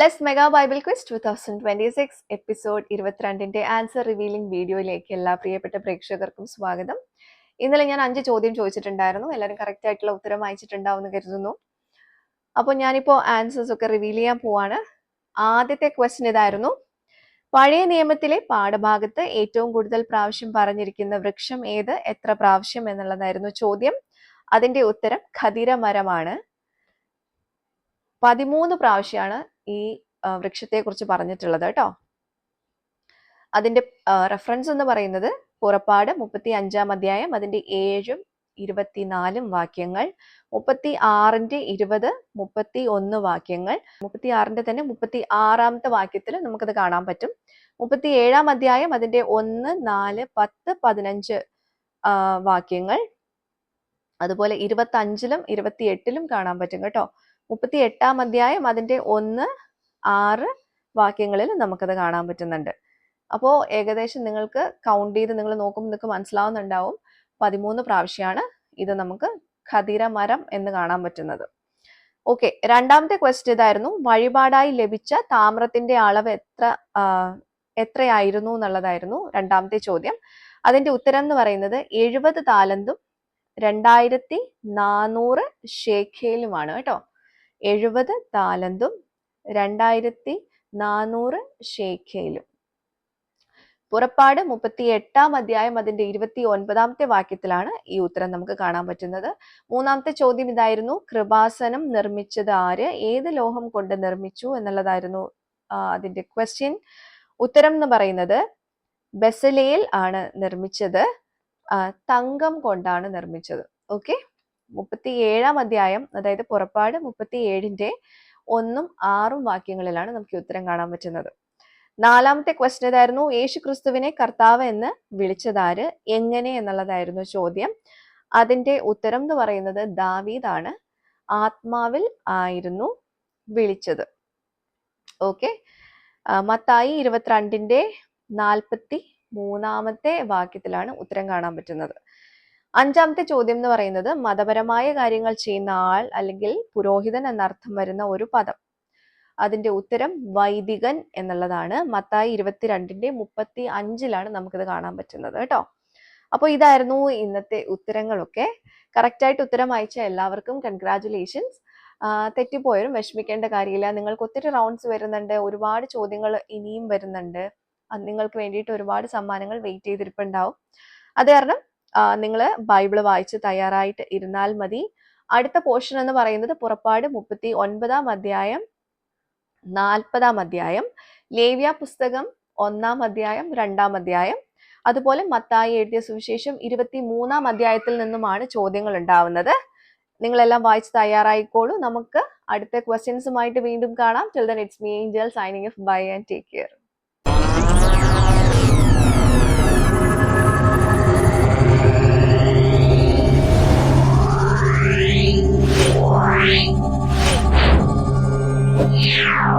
Bless mega Bible quiz two thousand twenty six episode ഇരുപത്തിരണ്ടിന്റെ answer revealing വീഡിയോയിലേക്ക് എല്ലാ പ്രിയപ്പെട്ട പ്രേക്ഷകർക്കും സ്വാഗതം. ഇന്നലെ ഞാൻ അഞ്ച് ചോദ്യം ചോദിച്ചിട്ടുണ്ടായിരുന്നു. എല്ലാവരും കറക്റ്റ് ആയിട്ടുള്ള ഉത്തരം അയച്ചിട്ടുണ്ടാവും എന്ന് കരുതുന്നു. അപ്പോൾ ഞാനിപ്പോൾ ആൻസേഴ്സ് ഒക്കെ റിവീൽ ചെയ്യാൻ പോവാണ്. ആദ്യത്തെ ക്വസ്റ്റ്യൻ ഇതായിരുന്നു. പഴയ നിയമത്തിലെ പാഠഭാഗത്ത് ഏറ്റവും കൂടുതൽ പ്രാവശ്യം പറഞ്ഞിരിക്കുന്ന വൃക്ഷം ഏത്? എത്ര പ്രാവശ്യം എന്നുള്ളതായിരുന്നു ചോദ്യം. അതിന്റെ ഉത്തരം ഖതിരമരമാണ് പതിമൂന്ന് പ്രാവശ്യമാണ് ഈ വൃക്ഷത്തെ കുറിച്ച് പറഞ്ഞിട്ടുള്ളത് കേട്ടോ. അതിന്റെ റെഫറൻസ് എന്ന് പറയുന്നത് പുറപ്പാട് മുപ്പത്തി അഞ്ചാം അധ്യായം അതിന്റെ ഏഴും ഇരുപത്തിനാലും വാക്യങ്ങൾ മുപ്പത്തി ആറിന്റെ ഇരുപത് മുപ്പത്തി ഒന്ന് വാക്യങ്ങൾ മുപ്പത്തി ആറിന്റെ തന്നെ മുപ്പത്തി ആറാമത്തെ വാക്യത്തിൽ നമുക്കത് കാണാൻ പറ്റും. മുപ്പത്തി ഏഴാം അധ്യായം അതിന്റെ ഒന്ന് നാല് പത്ത് പതിനഞ്ച് വാക്യങ്ങൾ അതുപോലെ ഇരുപത്തി അഞ്ചിലും ഇരുപത്തി എട്ടിലും കാണാൻ പറ്റും കേട്ടോ. മുപ്പത്തി എട്ടാം അധ്യായം അതിന്റെ ഒന്ന് ആറ് വാക്യങ്ങളിൽ നമുക്കത് കാണാൻ പറ്റുന്നുണ്ട്. അപ്പോൾ ഏകദേശം നിങ്ങൾക്ക് കൗണ്ട് ചെയ്ത് നിങ്ങൾ നോക്കുമ്പോൾ നിങ്ങൾക്ക് മനസ്സിലാവുന്നുണ്ടാവും. പതിമൂന്ന് പ്രാവശ്യമാണ് ഇത് നമുക്ക് ഖതിരമരം എന്ന് കാണാൻ പറ്റുന്നത്. ഓക്കെ രണ്ടാമത്തെ ക്വസ്റ്റ്യൻ ഇതായിരുന്നു. വഴിപാടായി ലഭിച്ച താമ്രത്തിന്റെ അളവ് എത്ര എത്രയായിരുന്നു എന്നുള്ളതായിരുന്നു രണ്ടാമത്തെ ചോദ്യം. അതിന്റെ ഉത്തരം എന്ന് പറയുന്നത് എഴുപത് താലന്തും രണ്ടായിരത്തി നാനൂറ് ഷേഖയിലുമാണ് കേട്ടോ. എഴുപത് താലന്തും രണ്ടായിരത്തി നാനൂറ് ഷേഖയിലും പുറപ്പാട് മുപ്പത്തി എട്ടാം അധ്യായം അതിന്റെ ഇരുപത്തി ഒൻപതാമത്തെ വാക്യത്തിലാണ് ഈ ഉത്തരം നമുക്ക് കാണാൻ പറ്റുന്നത്. മൂന്നാമത്തെ ചോദ്യം ഇതായിരുന്നു കൃപാസനം നിർമ്മിച്ചത് ആര്? ഏത് ലോഹം കൊണ്ട് നിർമ്മിച്ചു എന്നുള്ളതായിരുന്നു അതിന്റെ ക്വസ്റ്റ്യൻ ഉത്തരം എന്ന് പറയുന്നത് ബെസലയിൽ ആണ് നിർമ്മിച്ചത് തങ്കം കൊണ്ടാണ് നിർമ്മിച്ചത്. ഓക്കെ? മുപ്പത്തി ഏഴാം അധ്യായം അതായത് പുറപ്പാട് മുപ്പത്തി ഏഴിന്റെ ഒന്നും ആറും വാക്യങ്ങളിലാണ് നമുക്ക് ഉത്തരം കാണാൻ പറ്റുന്നത്. നാലാമത്തെ ക്വസ്റ്റൻ ഇതായിരുന്നു യേശു ക്രിസ്തുവിനെ കർത്താവ് എന്ന് വിളിച്ചതാര്? എങ്ങനെ എന്നുള്ളതായിരുന്നു ചോദ്യം. അതിന്റെ ഉത്തരം എന്ന് പറയുന്നത് ദാവീദാണ്. ആത്മാവിൽ ആയിരുന്നു വിളിച്ചത്. ഓക്കെ. മത്തായി ഇരുപത്തിരണ്ടിന്റെ നാൽപ്പത്തി മൂന്നാമത്തെ വാക്യത്തിലാണ് ഉത്തരം കാണാൻ പറ്റുന്നത്. അഞ്ചാമത്തെ ചോദ്യം എന്ന് പറയുന്നത് മതപരമായ കാര്യങ്ങൾ ചെയ്യുന്ന ആൾ അല്ലെങ്കിൽ പുരോഹിതൻ എന്നർത്ഥം വരുന്ന ഒരു പദം. അതിന്റെ ഉത്തരം വൈദികൻ എന്നുള്ളതാണ്. മത്തായി ഇരുപത്തിരണ്ടിന്റെ മുപ്പത്തി അഞ്ചിലാണ് നമുക്കിത് കാണാൻ പറ്റുന്നത് കേട്ടോ. അപ്പോൾ ഇതായിരുന്നു ഇന്നത്തെ ഉത്തരങ്ങളൊക്കെ. കറക്റ്റായിട്ട് ഉത്തരം അയച്ച എല്ലാവർക്കും കൺഗ്രാറ്റുലേഷൻസ് തെറ്റിപ്പോയാലും വിഷമിക്കേണ്ട കാര്യമില്ല. നിങ്ങൾക്ക് ഒത്തിരി റൗണ്ട്സ് വരുന്നുണ്ട്. ഒരുപാട് ചോദ്യങ്ങൾ ഇനിയും വരുന്നുണ്ട്. നിങ്ങൾക്ക് വേണ്ടിയിട്ട് ഒരുപാട് സമ്മാനങ്ങൾ വെയിറ്റ് ചെയ്തിരിപ്പുണ്ടാവും. അത് കാരണം നിങ്ങൾ ബൈബിൾ വായിച്ച് തയ്യാറായിട്ട് ഇരുന്നാൽ മതി. അടുത്ത പോർഷൻ എന്ന് പറയുന്നത് പുറപ്പാട് മുപ്പത്തി ഒൻപതാം അധ്യായം നാൽപ്പതാം അധ്യായം ലേവ്യ പുസ്തകം ഒന്നാം അധ്യായം രണ്ടാം അധ്യായം. അതുപോലെ മത്തായി എഴുതിയ സുവിശേഷം ഇരുപത്തി മൂന്നാം അധ്യായത്തിൽ നിന്നുമാണ് ചോദ്യങ്ങൾ ഉണ്ടാവുന്നത്. നിങ്ങളെല്ലാം വായിച്ച് തയ്യാറായിക്കോളൂ. നമുക്ക് അടുത്ത ക്വസ്റ്റ്യൻസുമായിട്ട് വീണ്ടും കാണാം. Till then it's me Angel signing off bye and take care 了。